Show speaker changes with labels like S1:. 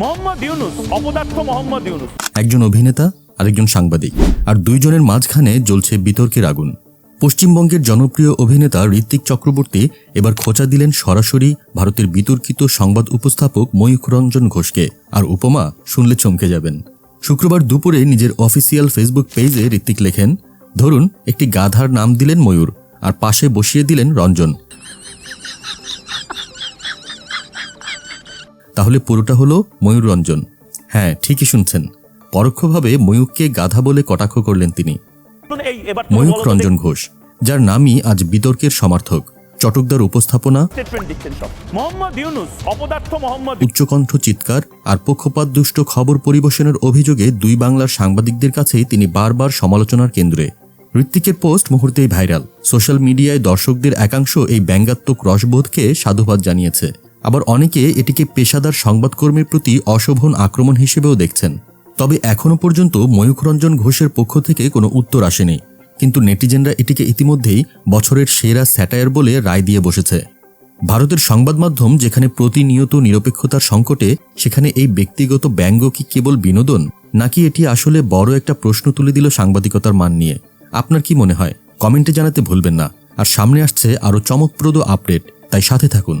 S1: মোহাম্মদ ইউনুস, অপদার্থ মোহাম্মদ ইউনুস।
S2: একজন অভিনেতা, আরেকজন সাংবাদিক, আর দুইজনের মাঝখানে জ্বলছে বিতর্কের আগুন। পশ্চিমবঙ্গের জনপ্রিয় অভিনেতা ঋত্বিক চক্রবর্তী এবার খোঁচা দিলেন সরাসরি ভারতের বিতর্কিত সংবাদ উপস্থাপক ময়ূখ রঞ্জন ঘোষকে। আর উপমা শুনলে চমকে যাবেন। শুক্রবার দুপুরে নিজের অফিসিয়াল ফেসবুক পেজে ঋত্বিক লেখেন, ধরুন, একটি গাধার নাম দিলেন ময়ূর, আর পাশে বসিয়ে দিলেন রঞ্জন। তাহলে পুরোটা হলো ময়ূর রঞ্জন হ্যাঁ ঠিকই শুনছেন। পরোক্ষভাবে ময়ূককে গাধা বলে কটাক্ষ করলেন তিনি। ময়ূক রঞ্জন ঘোষ যার নামই আজ বিতর্কের সমার্থক। চটকদার উপস্থাপনা। উচ্চকণ্ঠ চিৎকার আর পক্ষপাতদুষ্ট খবর পরিবেশনের অভিযোগে দুই বাংলার সাংবাদিকদের কাছেই তিনি বারবার সমালোচনার কেন্দ্রে। ঋত্বিকের পোস্ট মুহূর্তেই ভাইরাল। সোশ্যাল মিডিয়ায় দর্শকদের একাংশ এই ব্যঙ্গাত্মক রসবোধকে সাধুবাদ জানিয়েছে। আবার অনেকে এটিকে পেশাদার সংবাদকর্মীর প্রতি অশোভন আক্রমণ হিসেবেও দেখছেন। তবে এখনও পর্যন্ত ময়ূখরঞ্জন ঘোষের পক্ষ থেকে কোনো উত্তর আসেনি। কিন্তু নেটিজেনরা এটিকে ইতিমধ্যেই বছরের সেরা স্যাটায়ার বলে রায় দিয়ে বসেছে। ভারতের সংবাদ মাধ্যম যেখানে প্রতিনিয়ত নিরপেক্ষতার সংকটে, সেখানে এই ব্যক্তিগত ব্যঙ্গ কি কেবল বিনোদন, নাকি এটি আসলে বড় একটা প্রশ্ন তুলে দিল সাংবাদিকতার মান নিয়ে? আপনার কি মনে হয়? কমেন্টে জানাতে ভুলবেন না। আর সামনে আসছে আরও চমকপ্রদ আপডেট, তাই সাথে থাকুন।